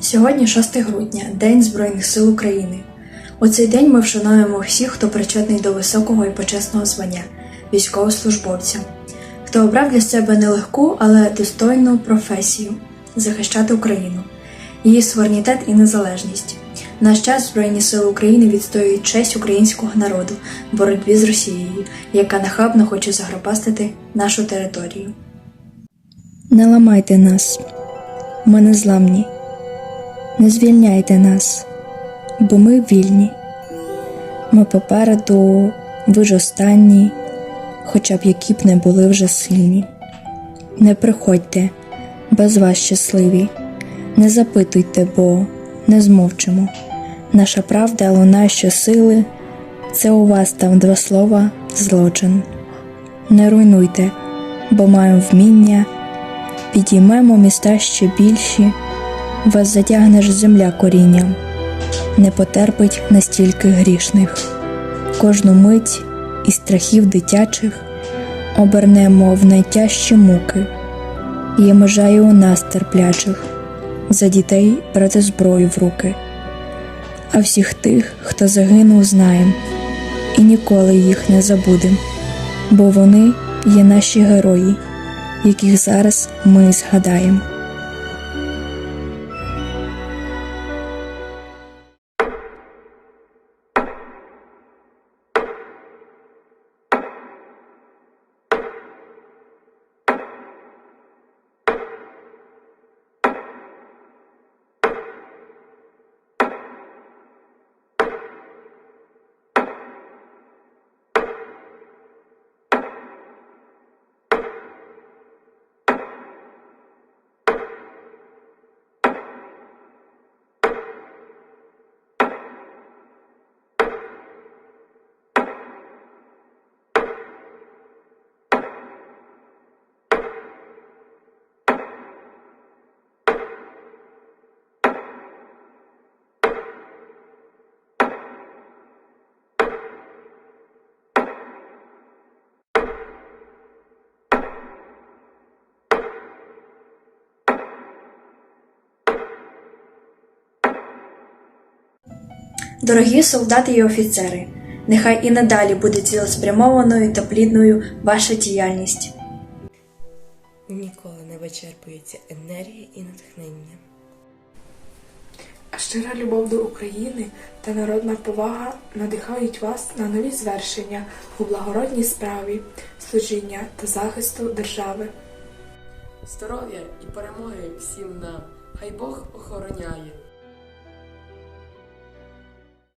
Сьогодні 6 грудня, День Збройних сил України. У цей день ми вшануємо всіх, хто причетний до високого і почесного звання військовослужбовця, хто обрав для себе нелегку, але достойну професію захищати Україну, її суверенітет і незалежність. Наш час Збройні сили України відстоюють честь українського народу в боротьбі з Росією, яка нахабно хоче загробастити нашу територію. Не ламайте нас, ми не зламні, не звільняйте нас, бо ми вільні. Ми попереду, ви ж останні, хоча б які б не були вже сильні. Не приходьте, без вас щасливі, не запитуйте, бо не змовчимо. Наша правда лунає щосили, це у вас там два слова злочин. Не руйнуйте, бо маємо вміння. Підіймемо міста ще більші, вас затягне ж земля корінням, не потерпить настільки грішних. Кожну мить із страхів дитячих обернемо в найтяжчі муки, є межа і у нас терплячих, за дітей брати зброю в руки. А всіх тих, хто загинув, знаєм, і ніколи їх не забудем, бо вони є наші герої яких зараз ми згадаємо. Дорогі солдати і офіцери, нехай і надалі буде цілеспрямованою та плідною ваша діяльність. Ніколи не вичерпується енергія і натхнення. А щира любов до України та народна повага надихають вас на нові звершення у благородній справі, служіння та захисту держави. Здоров'я і перемоги всім нам. Хай Бог охороняє.